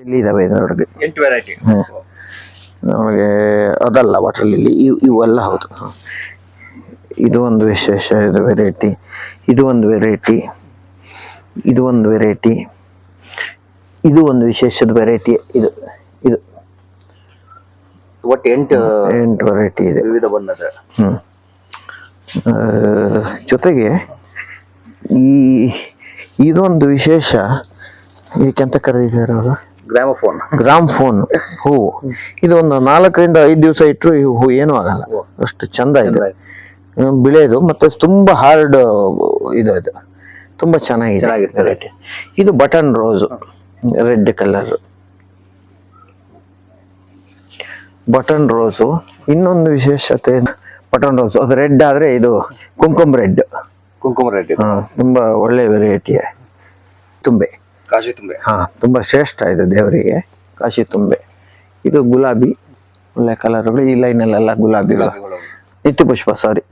ಇಲ್ಲಿ ಇದಾವೆ ಇದರೊಳಗೆ. ಎಂಟು ವೆರೈಟಿ ನಮಗೆ ಅದಲ್ಲ ವಾಟರ್ ಲಿಲ್ಲಿ ಇವು ಇವೆಲ್ಲ ಹೌದು. ಇದು ಒಂದು ವಿಶೇಷ ಇದು ವೆರೈಟಿ ಇದು ಒಂದು ವೆರೈಟಿ ಇದು ಒಂದು ವೆರೈಟಿ ಇದು ಒಂದು ವಿಶೇಷದ ವೆರೈಟಿ ಇದು ಇದು. ಒಟ್ಟು ಎಂಟು ಎಂಟು ವೆರೈಟಿ ಇದೆ. ವಿವಿಧ ಬಣ್ಣದ. ಹ್ಞೂ ಜೊತೆಗೆ ಈ ಇದೊಂದು ವಿಶೇಷ. ಇದಕ್ಕೆಂತ ಕರೆದಿದ್ದಾರೆ ಅವರು? ಗ್ರಾಮಫೋನ್ ಗ್ರಾಮ್ ಫೋನ್ ಹೂವು ಇದು ಒಂದು ನಾಲ್ಕರಿಂದ ಐದು ದಿವಸ ಇಟ್ಟರು ಈ ಹೂ ಏನೂ ಆಗಲ್ಲ. ಅಷ್ಟು ಚಂದ ಇದೆ. ಬಿಳೆದು ಮತ್ತೆ ತುಂಬಾ ಹಾರ್ಡ್ ಇದು ಇದು ತುಂಬಾ ಚೆನ್ನಾಗಿದೆ. ಚೆನ್ನಾಗಿರ್ತದೆ. ಇದು button rose red colour button rose ಇನ್ನೊಂದು ವಿಶೇಷತೆ ಬಟನ್ ರೋಸ್ ಅದು ರೆಡ್ ಆದರೆ ಇದು ಕುಂಕುಮ ರೆಡ್ ಕುಂಕುಮ ರೆಡ್ಡಿ ತುಂಬಾ ಒಳ್ಳೆ ವೆರೈಟಿ ತುಂಬೆ. ಕಾಶಿ ತುಂಬೆ. ಹಾ ತುಂಬಾ ಶ್ರೇಷ್ಠ ಇದೆ ದೇವರಿಗೆ ಕಾಶಿ ತುಂಬೆ. ಇದು ಗುಲಾಬಿ ಒಳ್ಳೆ ಕಲರ್ಗಳು ಈ ಲೈನಲ್ಲೆಲ್ಲ ಗುಲಾಬಿಗಳು. ಗುಲಾಬಿಗಳು. ನಿತ್ಯ ಪುಷ್ಪ ಸಾರಿ